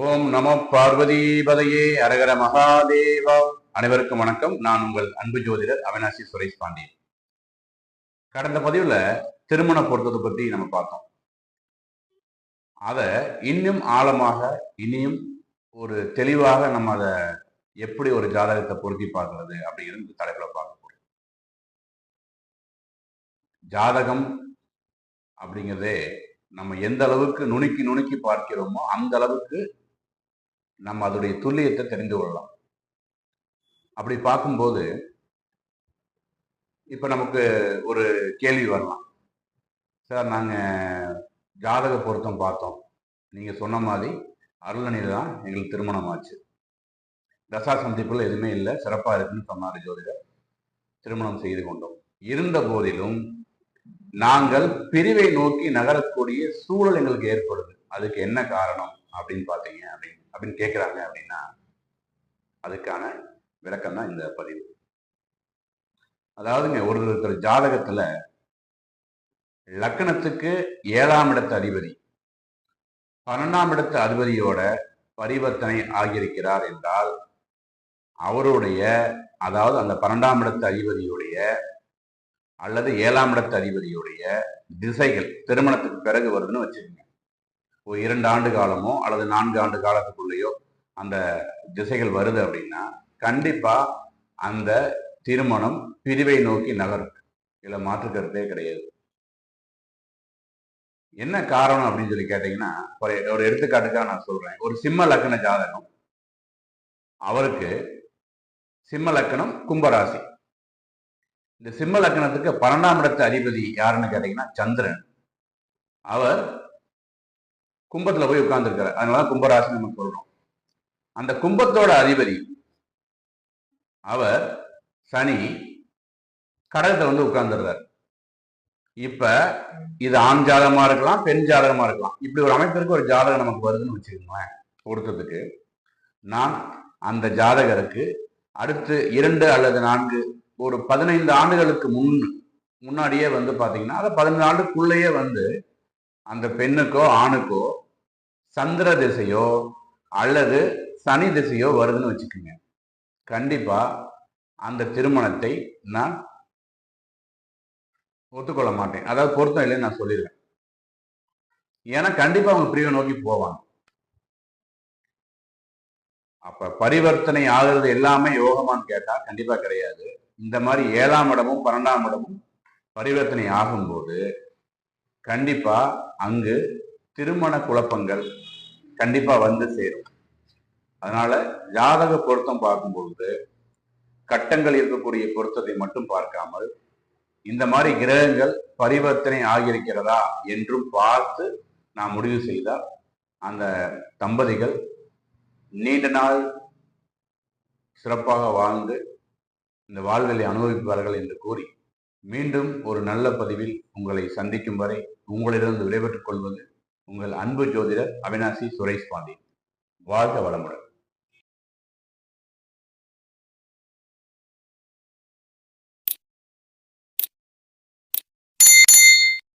ஓம் நம பார்வதிபதையே அரகர மகாதேவா. அனைவருக்கும் வணக்கம். நான் உங்கள் அன்பு ஜோதிடர் அவினாசி சுரேஷ் பாண்டியன். கடந்த பதிவுல திருமண பொருத்தத்தை பத்தி நம்ம பார்த்தோம். அத இன்னும் ஆழமாக இனியும் ஒரு தெளிவாக நம்ம அதை எப்படி ஒரு ஜாதகத்தை பொருத்தி பார்க்கறது அப்படிங்கிறது தலைப்பில் பார்க்க போறோம். ஜாதகம் அப்படிங்கிறதே நம்ம எந்த அளவுக்கு நுணுக்கி நுணுக்கி பார்க்கிறோமோ அந்த அளவுக்கு நம்ம அதோடைய துல்லியத்தை தெரிந்து கொள்ளலாம். அப்படி பார்க்கும்போது இப்போ நமக்கு ஒரு கேள்வி வரலாம். சார் நாங்கள் ஜாதக பொருத்தம் பார்த்தோம். நீங்கள் சொன்ன மாதிரி அருளனில் தான் எங்களுக்கு திருமணம் ஆச்சு. தசா சந்திப்பில் எதுவுமே இல்லை. சிறப்பாக இருக்குன்னு சொன்னார் ஜோதிடர். திருமணம் செய்து கொண்டோம். இருந்த போதிலும் நாங்கள் பிரிவை நோக்கி நகரக்கூடிய சூழல் எங்களுக்கு ஏற்படுது. அதுக்கு என்ன காரணம் அப்படின்னு பார்த்தீங்க அப்படின்னு அப்படின்னு கேட்குறாங்க அப்படின்னா அதுக்கான விளக்கம் தான் இந்த பதிவு. அதாவதுங்க ஒரு இருக்கிற ஜாதகத்துல லக்கணத்துக்கு ஏழாம் இடத்து அதிபதி பன்னெண்டாம் இடத்து அதிபதியோட பரிவர்த்தனை ஆகியிருக்கிறார் என்றால் அவருடைய அதாவது அந்த பன்னெண்டாம் இடத்து அதிபதியுடைய அல்லது ஏழாம் இடத்து அதிபதியுடைய திசைகள் திருமணத்துக்கு பிறகு வருதுன்னு வச்சுக்கோங்க. இரண்டு ஆண்டு காலமோ அல்லது நான்கு ஆண்டு காலத்துக்குள்ளேயோ அந்த திசைகள் வருது அப்படின்னா கண்டிப்பா அந்த திருமணம் பிரிவை நோக்கி நகரும். இதுல மாற்றுக்கிறதே கிடையாது. என்ன காரணம் அப்படின்னு சொல்லி கேட்டீங்கன்னா ஒரு ஒரு எடுத்துக்காட்டுக்காக நான் சொல்றேன். ஒரு சிம்ம லக்கண ஜாதகம் அவருக்கு சிம்ம லக்கணம் கும்பராசி. இந்த சிம்ம லக்கணத்துக்கு பன்னெண்டாம் இடத்து அதிபதி யாருன்னு கேட்டீங்கன்னா சந்திரன். அவர் கும்பத்துல போய் உட்கார்ந்துருக்காரு அதனால கும்பராசி நம்ம சொல்றோம். அந்த கும்பத்தோட அதிபதி அவர் சனி கடகத்தை வந்து உட்கார்ந்துடுறார். இப்ப இது ஆண் ஜாதகமா இருக்கலாம் பெண் ஜாதகமா இருக்கலாம். இப்படி ஒரு அமைப்பிற்கு ஒரு ஜாதகம் நமக்கு வருதுன்னு வச்சுக்கோங்களேன் கொடுத்ததுக்கு நான் அந்த ஜாதகருக்கு அடுத்து இரண்டு அல்லது நான்கு ஒரு பதினைந்து ஆண்டுகளுக்கு முன் முன்னாடியே வந்து பாத்தீங்கன்னா அதை பதினைந்து ஆண்டுக்குள்ளேயே வந்து அந்த பெண்ணுக்கோ ஆணுக்கோ சந்திர திசையோ அல்லது சனி திசையோ வருதுன்னு வச்சுக்கோங்க. கண்டிப்பா அந்த திருமணத்தை நான் ஒத்துக்கொள்ள மாட்டேன். அதாவது பொருத்தம் இல்லைன்னு நான் சொல்லிடுவேன் ஏன்னா கண்டிப்பா அவங்க பிரிவை நோக்கி போவாங்க. அப்ப பரிவர்த்தனை ஆகிறது எல்லாமே யோகமான்னு கேட்டா கண்டிப்பா கிடையாது. இந்த மாதிரி ஏழாம் இடமும் பன்னெண்டாம் இடமும் பரிவர்த்தனை ஆகும்போது கண்டிப்பா அங்கு திருமண குழப்பங்கள் கண்டிப்பா வந்து சேரும். அதனால ஜாதக பொருத்தம் பார்க்கும்பொழுது கட்டங்கள் இருக்கக்கூடிய பொருத்தத்தை மட்டும் பார்க்காமல் இந்த மாதிரி கிரகங்கள் பரிவர்த்தனை ஆகியிருக்கிறதா என்றும் பார்த்து நான் முடிவு செய்தால் அந்த தம்பதிகள் நீண்ட நாள் சிறப்பாக வாழ்ந்து இந்த வாழ்விலை அனுபவிப்பார்கள் என்று கூறி மீண்டும் ஒரு நல்ல பதிவில் உங்களை சந்திக்கும் வரை உங்களிடம் விடைபெற்றுக் கொள்வது உங்கள் அன்பு ஜோதிடர் அவினாசி சுரேஷ் பாண்டி வாழ்க வளமுடன்.